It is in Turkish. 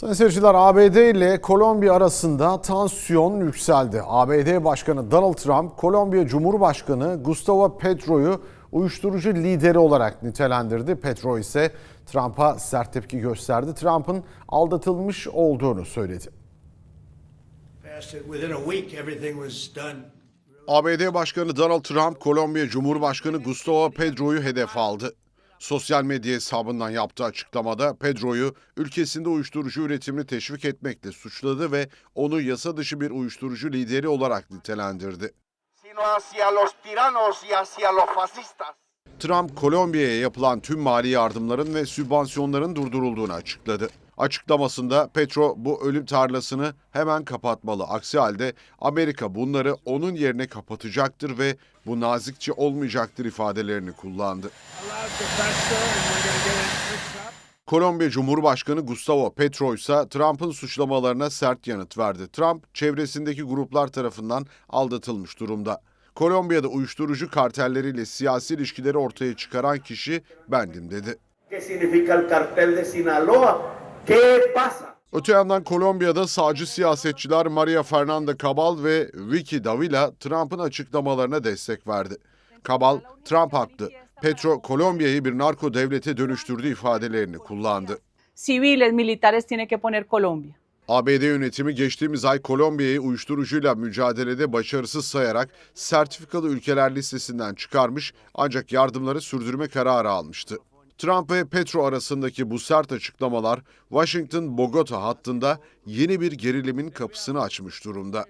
Sayın seyirciler ABD ile Kolombiya arasında tansiyon yükseldi. ABD Başkanı Donald Trump, Kolombiya Cumhurbaşkanı Gustavo Petro'yu uyuşturucu lideri olarak nitelendirdi. Petro ise Trump'a sert tepki gösterdi. Trump'ın aldatılmış olduğunu söyledi. ABD Başkanı Donald Trump, Kolombiya Cumhurbaşkanı Gustavo Pedro'yu hedef aldı. Sosyal medya hesabından yaptığı açıklamada Pedro'yu ülkesinde uyuşturucu üretimini teşvik etmekle suçladı ve onu yasa dışı bir uyuşturucu lideri olarak nitelendirdi. Trump, Kolombiya'ya yapılan tüm mali yardımların ve sübvansiyonların durdurulduğunu açıkladı. Açıklamasında Petro bu ölüm tarlasını hemen kapatmalı. Aksi halde Amerika bunları onun yerine kapatacaktır ve bu nazikçe olmayacaktır ifadelerini kullandı. Kolombiya Cumhurbaşkanı Gustavo Petro ise Trump'ın suçlamalarına sert yanıt verdi. Trump, çevresindeki gruplar tarafından aldatılmış durumda. Kolombiya'da uyuşturucu kartelleriyle siyasi ilişkileri ortaya çıkaran kişi bendim dedi. ¿Qué pasa? Öte yandan Kolombiya'da sağcı siyasetçiler Maria Fernanda Cabal ve Vicky Davila Trump'ın açıklamalarına destek verdi. Cabal, Trump haklı. Petro, Kolombiya'yı bir narko devlete dönüştürdü ifadelerini kullandı. civiles, militares tiene que poner Colombia. ABD yönetimi geçtiğimiz ay Kolombiya'yı uyuşturucuyla mücadelede başarısız sayarak sertifikalı ülkeler listesinden çıkarmış ancak yardımları sürdürme kararı almıştı. Trump ve Petro arasındaki bu sert açıklamalar Washington-Bogota hattında yeni bir gerilimin kapısını açmış durumda.